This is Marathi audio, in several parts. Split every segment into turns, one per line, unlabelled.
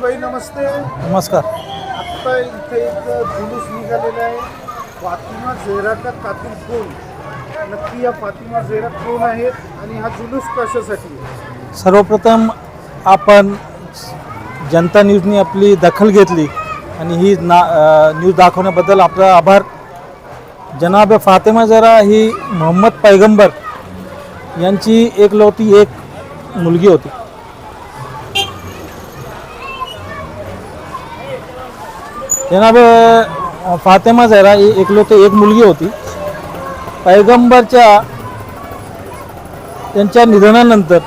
भाई नमस्ते.
नमस्कार.
आत्ता इथे एक जुलूस निघालेला आहे. फातिमा झेहरा का कातील कोण नक्की या फातिमा झेरा कोण आहेत आणि हा जुलूस कशासाठी
सर्वप्रथम आपण जनता न्यूजनी आपली दखल घेतली आणि ही ना न्यूज दाखवण्याबद्दल आपला आभार. जनाब फातेमा जरा ही मोहम्मद पैगंबर यांची एक लवती एक मुलगी होती. जनाब फातिमा फातेमा जरा ही एकलवती एक मुलगी होती. पैगंबरच्या त्यांच्या निधनानंतर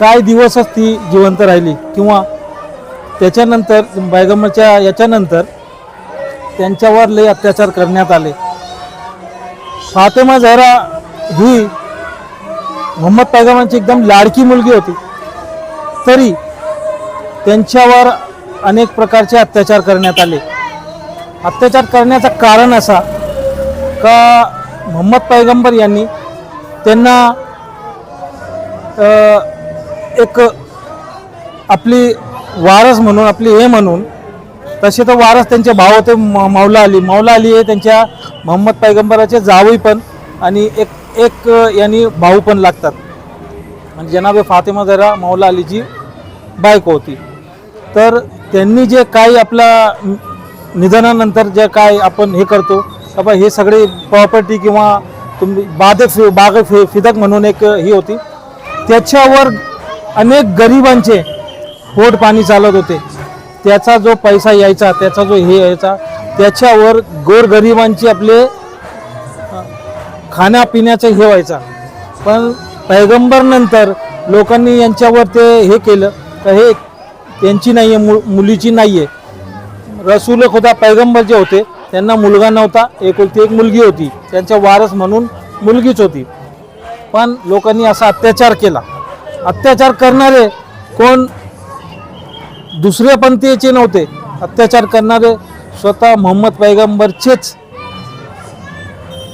काय दिवसच ती जिवंत राहिली? किंवा त्याच्यानंतर पैगंबरच्या याच्यानंतर त्यांच्यावर लय अत्याचार करण्यात आले. फातेमा झहरा ही मोहम्मद पैगंबरांची एकदम लाडकी मुलगी होती. तरी त्यांच्यावर अनेक प्रकारचे अत्याचार करण्यात आले. अत्याचार करण्याचं कारण असा का मोहम्मद पैगंबर यांनी त्यांना एक आपली वारस म्हणून आपली हे म्हणून तसे तर वारस त्यांचे भाव होते म- मौला अली. मौला अली हे त्यांच्या मोहम्मद पैगंबराचे जावई पण आणि एक एक यांनी भाऊ पण लागतात. म्हणजे जनाबे फातिमा जरा मौला अलीची बायको होती. तर त्यांनी जे काही आपला निधनानंतर जे काय आपण हे करतो बाबा हे सगळे प्रॉपर्टी किंवा तुम्ही बाधक फि बाग फि फिदक म्हणून एक ही होती. त्याच्यावर अनेक गरिबांचे पोट पाणी चालत होते. त्याचा जो पैसा यायचा त्याचा जो हे यायचा त्याच्यावर गोरगरिबांची आपले खाण्यापिण्याचं हे व्हायचा. पण पैगंबरनंतर लोकांनी यांच्यावर ते हे केलं. तर हे त्यांची नाही आहे मु मुलीची नाही आहे रसूल खुदा पैगंबर जे होते त्यांना मुलगा नव्हता एकुलती एक मुलगी होती त्यांच्या वारस म्हणून मुलगीच होती. पण लोकांनी असा अत्याचार केला. अत्याचार करणारे कोण दुसऱ्या पंथीचे नव्हते. अत्याचार करणारे स्वतः मोहम्मद पैगंबरचेच.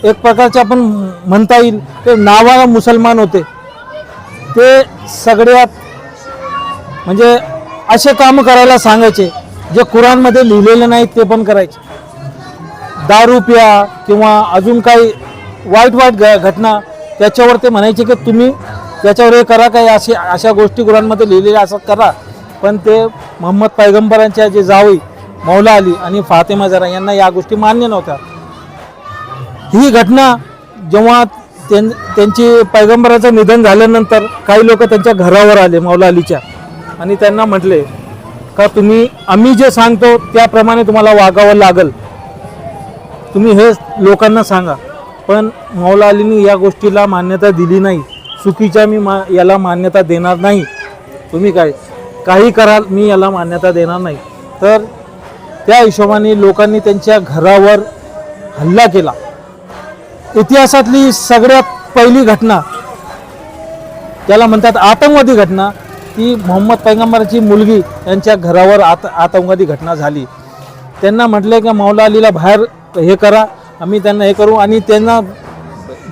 एक प्रकारचे आपण म्हणता येईल ते नावाला मुसलमान होते. ते सगळ्यात म्हणजे असे काम करायला सांगायचे जे कुराणमध्ये लिहिलेले नाहीत ते पण करायचे. दारू प्या किंवा अजून काही वाईट वाईट घ घटना त्याच्यावर ते म्हणायचे की तुम्ही त्याच्यावर हे करा काही असे अशा गोष्टी गुरांमध्ये लिहिलेल्या असं करा. पण ते मोहम्मद पैगंबरांच्या जे जावई मौला अली आणि फातेमा जरा यांना या गोष्टी मान्य नव्हत्या. ही घटना जेव्हा त्यां त्यांची पैगंबराचं निधन झाल्यानंतर काही लोक त्यांच्या घरावर आले मौला अलीच्या. आणि त्यांना म्हटले का तुम्ही आम्ही जे सांगतो त्याप्रमाणे तुम्हाला वागावं लागल. तुम्ही हे लोकांना सांगा. पण मौला अलीनी या गोष्टीला मान्यता दिली नाही. चुकीच्या मी मा याला मान्यता देणार नाही. तुम्ही काय काही कराल मी याला मान्यता देणार नाही. तर त्या हिशोबाने लोकांनी त्यांच्या घरावर हल्ला केला. इतिहासातली सगळ्यात पहिली घटना त्याला म्हणतात आतंकवादी घटना ती मोहम्मद पैगंबराची मुलगी यांच्या घरावर आत आतंकवादी घटना झाली. त्यांना म्हटले की मौला अलीला बाहेर हे करा आम्ही त्यांना हे करू आणि त्यांना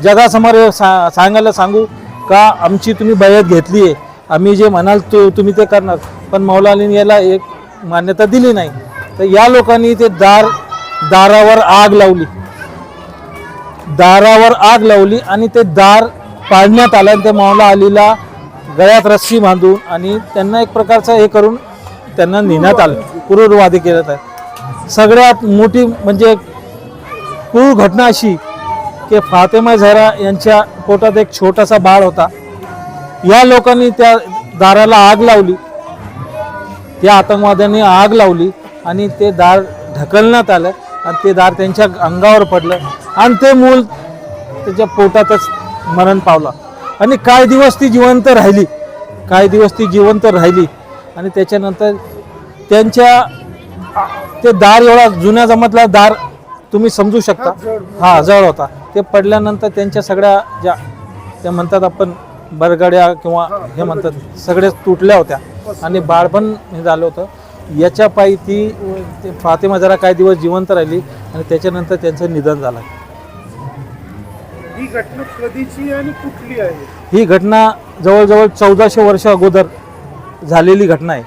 जगासमोर सा सांगायला सांगू का आमची तुम्ही बयत घेतली आहे. आम्ही जे म्हणाल तो तुम्ही ते करणार. पण मौला अलीने याला एक मान्यता दिली नाही. तर या लोकांनी ते दार दारावर आग लावली. दारावर आग लावली आणि ते दार पाडण्यात आलं आणि त्या मौला अलीला गळ्यात रस्सी बांधून आणि त्यांना एक प्रकारचं हे करून त्यांना नेण्यात आलं. क्रूरवादी केलं आहे सगळ्यात मोठी म्हणजे क्रूर घटना अशी की फातेमा झरा यांच्या पोटात एक छोटासा बाळ होता. या लोकांनी त्या दाराला आग लावली. त्या आतंकवाद्यांनी आग लावली आणि ते दार ढकलण्यात आलं आणि ते दार त्यांच्या अंगावर पडलं आणि ते मूल त्याच्या पोटातच मरण पावला. आणि काही दिवस ती जिवंत राहिली. काही दिवस ती जिवंत राहिली. आणि त्याच्यानंतर त्यांच्या ते दार एवढा जुन्या जमातला दार तुम्ही समजू शकता. हा जळ होता. ते पडल्यानंतर त्यांच्या सगळ्या ज्या त्या म्हणतात आपण बरगड्या किंवा हे म्हणतात सगळेच तुटल्या होत्या. आणि बाळ पण हे झालं होतं. याच्या पायी ते फातिमा जरा काही दिवस जिवंत राहिली आणि त्याच्यानंतर त्यांचं निधन झालं.
ही घटना कधीची आणि कुठली आहे?
ही घटना जवळजवळ चौदाशे वर्ष अगोदर झालेली घटना आहे.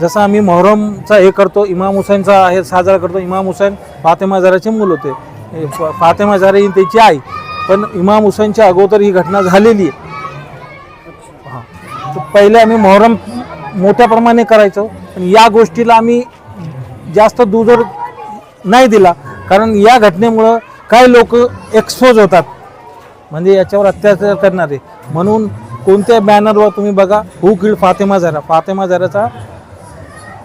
जसं आम्ही मोहरमचा हे करतो इमाम हुसैनचा हे साजरा करतो इमाम हुसैन फातेमा जाराचे मूल होते. फ- फातेमा जरा ही त्याची आई. पण इमाम हुसैनच्या अगोदर ही घटना झालेली आहे. हां. पहिले आम्ही मोहरम मोठ्या प्रमाणे करायचो. पण या गोष्टीला आम्ही जास्त दुजोर नाही दिला. कारण या घटनेमुळं काही लोक एक्सपोज होतात. म्हणजे याच्यावर अत्याचार करणारे. म्हणून कोणत्या बॅनरवर तुम्ही बघा हू किड फातेमा झारा फातेमा झाराचा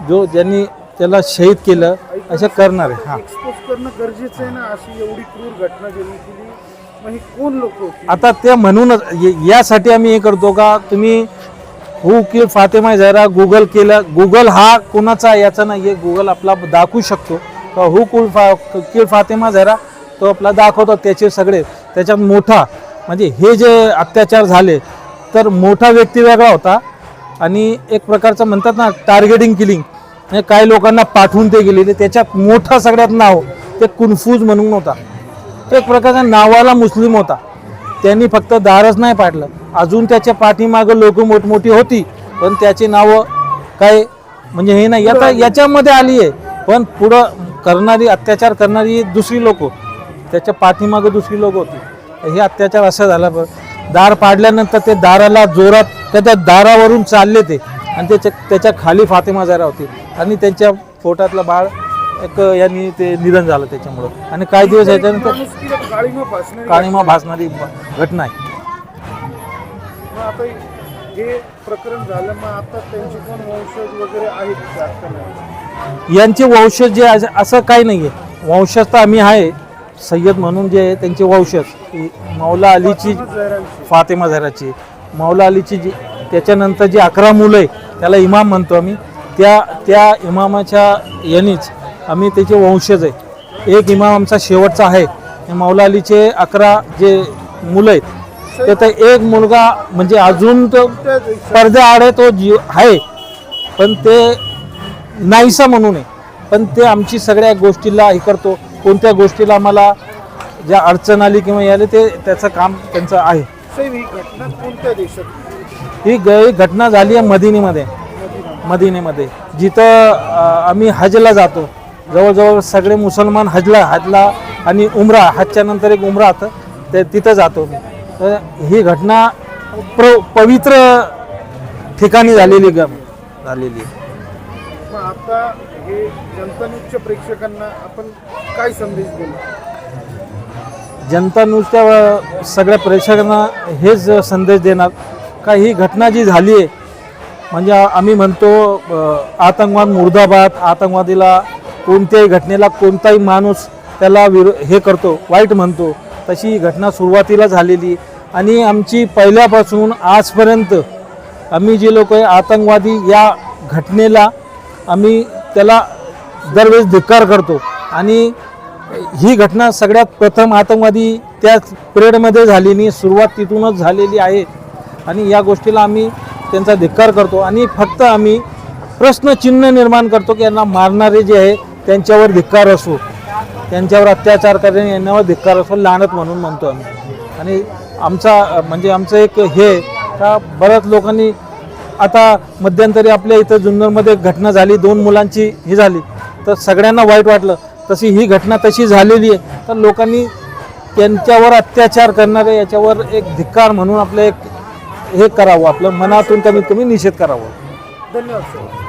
जो ज्यांनी त्याला शहीद केलं असे करणारे हां.
एक्सपोज करणं गरजेचं आहे ना अशी एवढी क्रूर घटना ज्यांनी केली मग ही कोण लोक होती?
आता ते म्हणूनच य- यासाठी आम्ही हे करतो का? तुम्ही हू किल फातेमा झरा गुगल केलं. गुगल हा कोणाचा याचा नाही आहे गुगल आपला दाखवू शकतो. का हू कुल फा किल फातेमा झरा तो आपला दाखवतो त्याचे सगळे. त्याच्यात मोठा म्हणजे हे जे अत्याचार झाले तर मोठा व्यक्ती वेगळा होता. आणि एक प्रकारचं म्हणतात ना टार्गेटिंग किलिंग म्हणजे काही लोकांना पाठवून ते गेलेले त्याच्यात मोठा सगळ्यात नाव ते कुन्फूज म्हणून होता. तो एक प्रकारचा नावाला मुस्लिम होता. त्यांनी फक्त दारच नाही पाडलं. अजून त्याच्या पाठीमागं लोक मोठमोठी होती पण त्याची नावं काय म्हणजे हे नाही. आता याच्यामध्ये आली आहे पण पुढं करणारी अत्याचार करणारी दुसरी लोक. त्याच्या पाठीमागं दुसरी लोक होती. हे अत्याचार असं झाला बघ दार पाडल्यानंतर ते दाराला जोरात त्या त्या दारावरून चालले ते. आणि त्याच्या त्याच्याखाली फातिमा जरा होती. आणि त्यांच्या पोटातलं बाळ एक यांनी ते निधन झालं त्याच्यामुळं. आणि काही दिवस याच्यानंतर
काळीमा
भासणारी घटना आहे? यांचे वंशज जे असं काही नाही आहे वंशज तर आम्ही आहे. सय्यद म्हणून जे आहे त्यांचे वंशज मौला अलीची
फातेमा
झराची मौला अलीची जी त्याच्यानंतर जी अकरा मुलं आहे त्याला इमाम म्हणतो आम्ही. त्या त्या इमामाच्या यांनीच आम्ही त्याचे वंशज आहे. एक इमाम आमचा शेवटचा आहे. मौला अलीचे अकरा जे मुलं आहेत ते तर एक मुलगा म्हणजे अजून तो
त्या
पडद्याआड आहे तो जी आहे. पण ते नाहीसा म्हणून आहे. पण ते आमची सगळ्या गोष्टीला हे करतो. कोणत्या गोष्टीला आम्हाला ज्या अडचण आली किंवा याले ते त्याचं काम त्यांचं आहे.
साहेब ही घटना कोणत्या देशात?
ही ग ही घटना झाली आहे मदिनीमध्ये. मदिनीमध्ये. जिथं अं, आम्ही हजला जातो. जवळजवळ सगळे मुसलमान हजला हजला आणि उमरा हजच्या नंतर एक उमरा होतं. ते तिथं जातो मी. तर ही घटना प्र पवित्र ठिकाणी झालेली ग झालेली आहे.
मग आता हे जनता न्यूजच्या प्रेक्षकांना आपण काय संदेश देऊ?
जनता न्यूजच्या सगळ्या प्रेक्षकांना हेच संदेश देणार. का ही घटना जी झाली आहे म्हणजे आम्ही म्हणतो आतंकवाद मुर्दाबाद आतंकवादीला कोणत्याही घटनेला कोणताही माणूस त्याला विरो हे करतो वाईट म्हणतो. तशी ही घटना सुरुवातीला झालेली. आणि आमची पहिल्यापासून आजपर्यंत आम्ही जे लोक आहे आतंकवादी या घटनेला आम्ही त्याला दरवेळेस धिक्कार करतो. आणि ही घटना सगळ्यात प्रथम आतंकवादी त्या पिरियडमध्ये झालेली सुरुवात तिथूनच झालेली आहे. आणि या गोष्टीला आम्ही त्यांचा धिक्कार करतो. आणि फक्त आम्ही प्रश्नचिन्ह निर्माण करतो की यांना मारणारे जे आहे त्यांच्यावर धिक्कार असो. त्यांच्यावर अत्याचार करणे यांच्यावर धिक्कार असो लाणत म्हणून म्हणतो आम्ही. आणि आमचा म्हणजे आमचं एक हे का बऱ्याच लोकांनी आता मध्यंतरी आपल्या इथं जुन्नरमध्ये एक घटना झाली दोन मुलांची ही झाली. तर सगळ्यांना वाईट वाटलं. तशी ही घटना तशी झालेली आहे. तर लोकांनी त्यांच्यावर अत्याचार करणारे याच्यावर एक धिक्कार म्हणून आपलं एक हे करावं आपलं मनातून कमीत कमी निषेध करावं.
धन्यवाद सर.